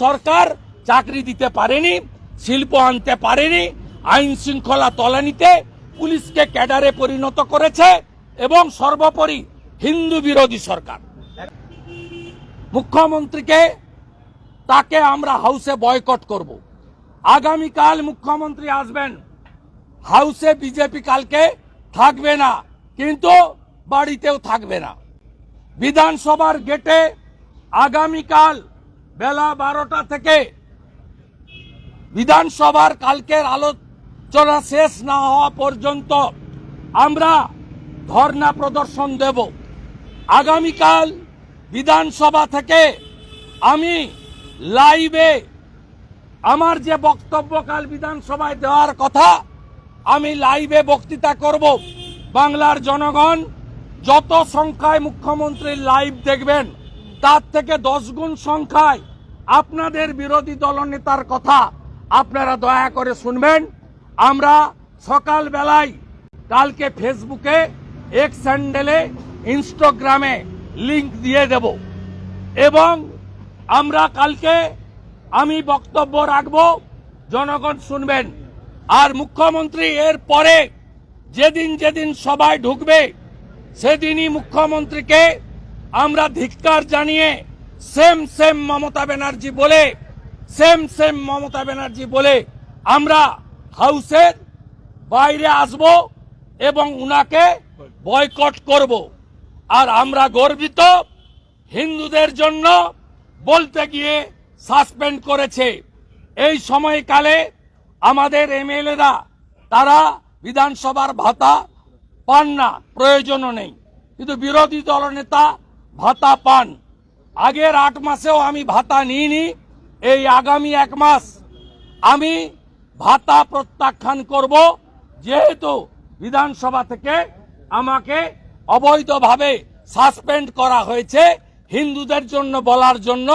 সরকার চাকরি দিতে পারেনি, শিল্প আনতে পারেনি, আইন শৃঙ্খলা তলানিতে পুলিশকে ক্যাডারে পরিণত করেছে এবং সর্বোপরি হিন্দু বিরোধী সরকার। মুখ্যমন্ত্রীকে তাকে আমরা হাউসে বয়কট করব। আগামীকাল মুখ্যমন্ত্রী আসবেন। হাউসে বিজেপি কালকে থাকবে না, কিন্তু বাড়িতেও থাকবে না। বিধানসভার গেটে আগামীকাল বেলা বারোটা থেকে বিধানসভার কালকের আলোচনা শেষ না হওয়া পর্যন্ত আমরা ধর্ণা প্রদর্শন দেব। আগামীকাল বিধানসভা থেকে আমি লাইভে আমার যে বক্তব্য কাল বিধানসভায় দেওয়ার কথা, আমি লাইভে বক্তৃতা করব। বাংলার জনগণ যত সংখ্যায় মুখ্যমন্ত্রীর লাইভ দেখবেন, তার থেকে দশ গুণ সংখ্যায় আপনাদের বিরোধী দলনেতার কথা আপনারা দয়া করে শুনবেন। আমরা সকাল বেলায় কালকে ফেসবুকে এক স্যান্ডেলে ইনস্টাগ্রামে লিংক দিয়ে দেব। এবং আমরা কালকে আমি বক্তব্য রাখব, জনগণ শুনবেন। আর মুখ্যমন্ত্রী এর পরে যেদিন যেদিন সবাই ঢুকবে, সেদিনই মুখ্যমন্ত্রীকে আমরা ধিক্কার জানিয়ে সেম সেম মমতা ব্যানার্জি বলে, সেম সেম মমতা ব্যানার্জি বলে আমরা হাউসের বাইরে আসব এবং উনাকে বয়কট করব। আর আমরা গর্বিত হিন্দুদের জন্য বলতে গিয়ে সাসপেন্ড করেছে। এই সময়কালে আমাদের এমএলএরা, তারা বিধানসভার ভাতা পান না, প্রয়োজনও নেই। কিন্তু বিরোধী দলনেতা ভাতা পান। আগের আট মাসেও আমি ভাতা নিইনি, এই আগামী এক মাস আমি ভাতা প্রত্যাখ্যান করব, যেহেতু বিধানসভা থেকে আমাকে অবৈধভাবে সাসপেন্ড করা হয়েছে হিন্দুদের জন্য বলার জন্য।